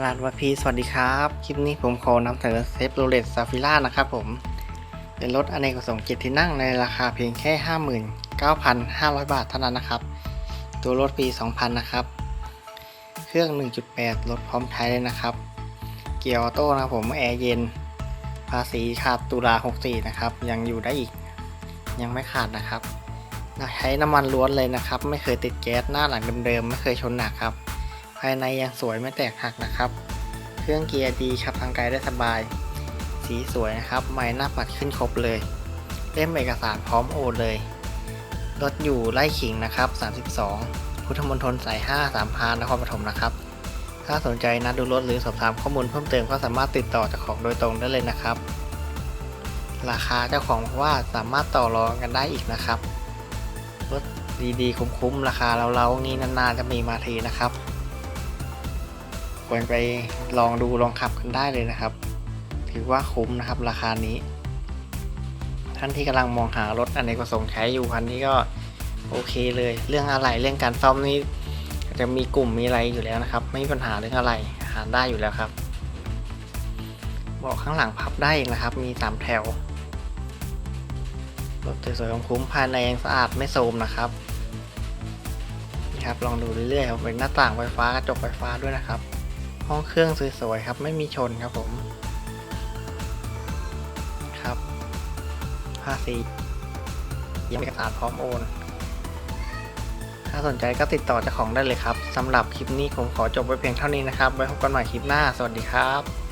ตลาดวัดพีสวัสดีครับ คลิปนี้ผมขอนำเสนอเซฟโรเลตซาฟิล่านะครับผม เป็นรถอเนกประสงค์เกียรติที่นั่งในราคาเพียงแค่ 59,500 บาทเท่านั้นนะครับ ตัวรถปี 2000 นะครับ เครื่อง 1.8 รถพร้อมใช้เลยนะครับ เกียร์ออโต้นะผม แอร์เย็น ภาษีขาดตุลา 64 นะครับ ยังอยู่ได้อีก ยังไม่ขาดนะครับ ใช้น้ำมันล้วนเลยนะครับ ไม่เคยติดแก๊สหน้าหลังเดิมๆ ไม่เคยชนหนักครับ ภายในยังสวยไม่แตกหักนะครับ เครื่องเกียร์ดีขับทางไกลได้สบาย สีสวยนะครับ ไม้หน้าปัดขึ้นครบเลย เล่มเอกสารพร้อมโอนเลย รถอยู่ไล่ขิงนะครับ 32 พุทธมณฑลสาย 5 สามพานนครปฐมนะครับ ถ้าสนใจนะดูรถหรือสอบถามข้อมูลเพิ่มเติมก็สามารถติดต่อเจ้าของโดยตรงได้เลยนะครับ ราคาเจ้าของว่าสามารถต่อรองกันได้อีกนะครับรถดีๆ คุ้มๆ ราคาเราๆงี้นานๆ จะมีมาทีนะครับ ควรไปลองดูลองขับกันได้เลยนะครับ ถือว่าคุ้มนะครับ ราคานี้ ท่านที่กำลังมองหารถอเนกประสงค์ใช้อยู่คันนี้ก็โอเคเลย เรื่องอะไรเรื่องการซ่อมนี่จะมีกลุ่มมีอะไรอยู่แล้วนะครับ ไม่มีปัญหาเรื่องอะไรหาได้อยู่แล้วครับเบาะข้างหลังพับได้นะครับ มีสามแถวรถสวยๆคุ้มภายในยังสะอาดไม่โทรมนะครับนี่ครับลองดูเรื่อยๆเป็นหน้าต่างไฟฟ้ากระจกไฟฟ้าด้วยนะครับ ห้องเครื่องสวยๆครับ ไม่มีชนครับผม ครับภาษียังเอกสารพร้อมโอน ถ้าสนใจก็ติดต่อเจ้าของได้เลยครับสำหรับคลิปนี้ผมขอจบไว้เพียงเท่านี้นะครับ ไว้พบกันใหม่คลิปหน้า สวัสดีครับ